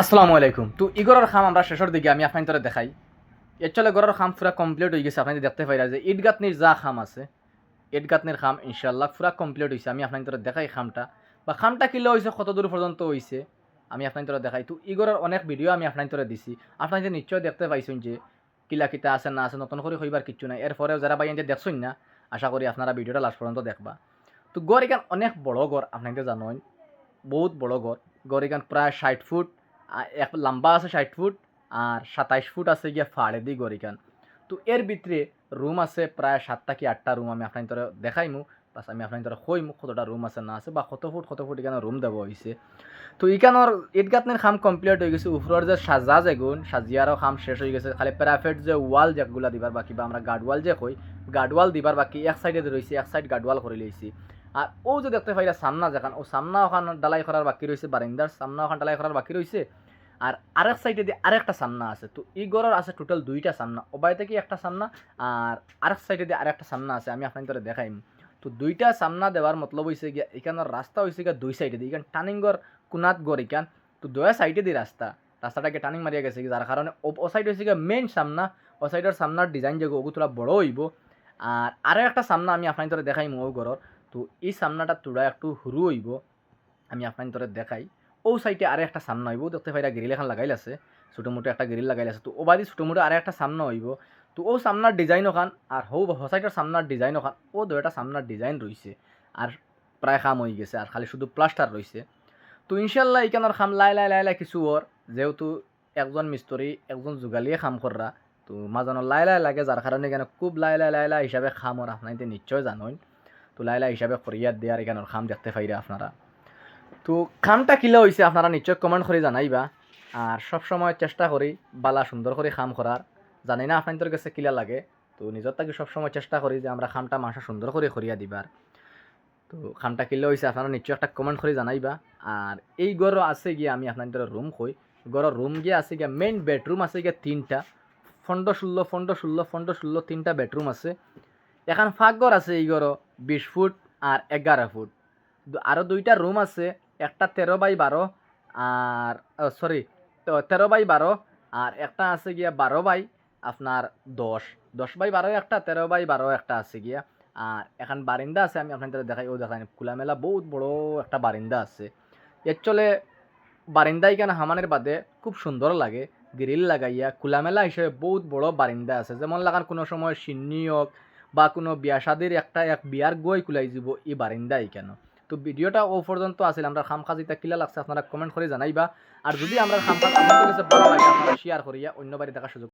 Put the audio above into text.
আসসালামু আলাইকুম। তো ইগরের খাম আমরা শেষের দিকে আমি আপনার দেখাই। একচুয়ালি গরের খাম পুরা কমপ্লিট হয়ে গেছে আপনি দেখতে পাইরা যে ইট গাঁথনির যা খাম আছে ইট গাঁথনির খাম ইনশাল্লাহ পুরা কমপ্লিট হয়েছে আমি আপনার দেখাই খামটা। বা খামটা কিলো হয়েছে কত দূর পর্যন্ত হয়েছে আমি আপনার দেখাই। তো ইগরের অনেক ভিডিও আমি আপনার দিছি। আপনার নিশ্চয় দেখতে পাইছেন যে কিলা কিতা আছে, না আছে, নতুন করে হইবার কিচ্ছু নাই। এরপরেও যারা বাইন দেখছেন না, আশা করি আপনারা ভিডিওটা লাস্ট পর্যন্ত দেখবা। তো গড় এখান অনেক বড় গড় আপনাকে জানেন বহুত বড় গড়। গড় এখান প্রায় ষাট ফুট এক লম্বা আছে ষাট ফুট আর সাতাইশ ফুট আছে গিয়া ফাড়ে দি গরিকান তো এর ভিতরে রুম আছে প্রায় সাতটা কি আটটা রুম আমি আপনার তোরা দেখাইমু, বাস আমি আপনার তোরা কইমু কতটা রুম আছে না আছে বা কত ফুট কত ফুট এখানে রুম দেওয়া হয়েছে তো ইখানোর ইটগাতনের খাম কমপ্লিট হয়ে গেছে, উপরের যে সাজা যেগুন সাজিয়ারও খাম শেষ হয়ে গেছে। খালি প্যারাফেট যে ওয়াল যেগুলা দিবার বাকি, বা আমরা গার্ডওয়াল যে কই গার্ডওয়াল দিবার বাকি, এক সাইডে রয়েছে এক সাইড গার্ডওয়াল করে লইছি। আর ও যে দেখতে পাইরা সামনা যেখান ও সামনা ওখান ডালাই করার বাকি রয়েছে, বারিন্দার সামনা ওখান ডালাই করার বাকি রয়েছে, আর আরেক সাইডে দিয়ে আরেকটা সামনা আছে, তো এই গড়ের আছে টোটাল দুইটা সামনা ওবাই থেকে একটা সামনা, আর আরেক সাইডে দিয়ে আরেকটা সামনা আছে, আমি আপনার দেখাইম তো দুইটা সামনা দেওয়ার মতলব হয়েছে গিয়া এখানের রাস্তা হয়েছে গিয়া দুই সাইডে দিয়ে, এখান টার্নিংগর কুনাত গড় এখান, তো দুয়া সাইডে দিয়ে রাস্তা রাস্তাটাকে টার্নিং মারিয়া গেছে কি যার কারণে ও- ও সাইড হয়েছে গিয়া মেইন সামনা, ও সাইডের সামনার ডিজাইন যে ওগু তোরা বড় হইব। আর আরও একটা সামনা আমি আপনার তোরা দেখাইম ও গড়র তো এই সামনাটা তোরা একটু হুরু হইব, আমি আপনার তোরা দেখাই। ও সাইডে আরে একটা সামনা হইব, দেখতে পাইরা গ্রিল এখন লাগাইল আছে, ছোটো মোটো একটা গ্রিল লাগাইল আছে। তো ও বাদি ছোটো মোটো আরে একটা সামনা হইব। তো ও সামনার ডিজাইন ওখান, আর হৌ সাইডের সামনার ডিজাইন ওখান, ও দুটা সামনার ডিজাইন রয়েছে আর প্রায় খাম হয়ে গেছে, আর খালি শুধু প্লাস্টার রয়েছে তো ইনশাল্লাহ এখানের খাম লাই লাই লাই লাই কিছু ওর, যেহেতু একজন মিস্ত্রি, একজন যোগালিয়ে খাম কররা তো মাজানো লাই লাই লাগে, যার কারণে এখানে খুব লাই লাই লাই লাই হিসাবে খাম ওর আপনাইতে নিশ্চয় জানেন তো লাই লাই হিসাবে করিয়া দেয়ার এখানের খাম দেখতে পাইরা আপনারা। তো খামটা কিলা হয়েছে আপনারা নিশ্চয় কমেন্ট করে জানাইবা। আর সব সময় চেষ্টা করি বালা সুন্দর করে খাম করার জানি না আপনাদের কাছে কিলা লাগে? তো নিজের থেকে সবসময় চেষ্টা করি যে আমরা খামটা মাসা সুন্দর করে করিয়া দিবার তো খামটা কিলা হয়েছে আপনারা নিশ্চয় একটা কমেন্ট করে জানাইবা। আর এই গড় আছে গিয়ে আমি আপনাদের রুম কই। গড়ের রুম গিয়ে আছে গিয়ে মেইন বেডরুম আছে গিয়ে তিনটা। ফন্ড ষোলো ফন্ড ষোলো ফন্ড ষোলো তিনটা বেডরুম আছে। এখন ফাঁকঘর আছে এই গড় বিশ ফুট আর এগারো ফুট। আরও দুইটা রুম আছে, একটা তেরো বাই বারো আর সরি তেরো বাই বারো আর একটা আছে গিয়া বারো বাই আপনার দশ। দশ বাই বারো একটা, তেরো বাই বারো একটা আছে গিয়া। আর এখন বারিন্দা আছে, আমি আপনাদের দেখাই, ও দেখাই খোলামেলা বহুত বড় একটা বারিন্দা আছে। এর চলে বারিন্দা এখানে হামানের বাদে খুব সুন্দর লাগে গ্রিল লাগাইয়া। খোলামেলা হিসেবে বহুত বড় বারিন্দা আছে। যেমন লাগান কোনো সময় সিন্নি হোক বা কোনো বিয়া সাদির একটা এক বিয়ার গই কুলাই যাব এই বারিন্দাই কেন? তো ভিডিওটা ও পর্যন্ত আছিল আমরা খাম খাজিটা কিলা লাগছে, আপনারা কমেন্ট করে জানাইবা। আর যদি আমরা খামখাজ আপনাদের কাছে ভালো লাগে, আপনারা শেয়ার করিয়া অন্য বাড়ি দেখার সুযোগ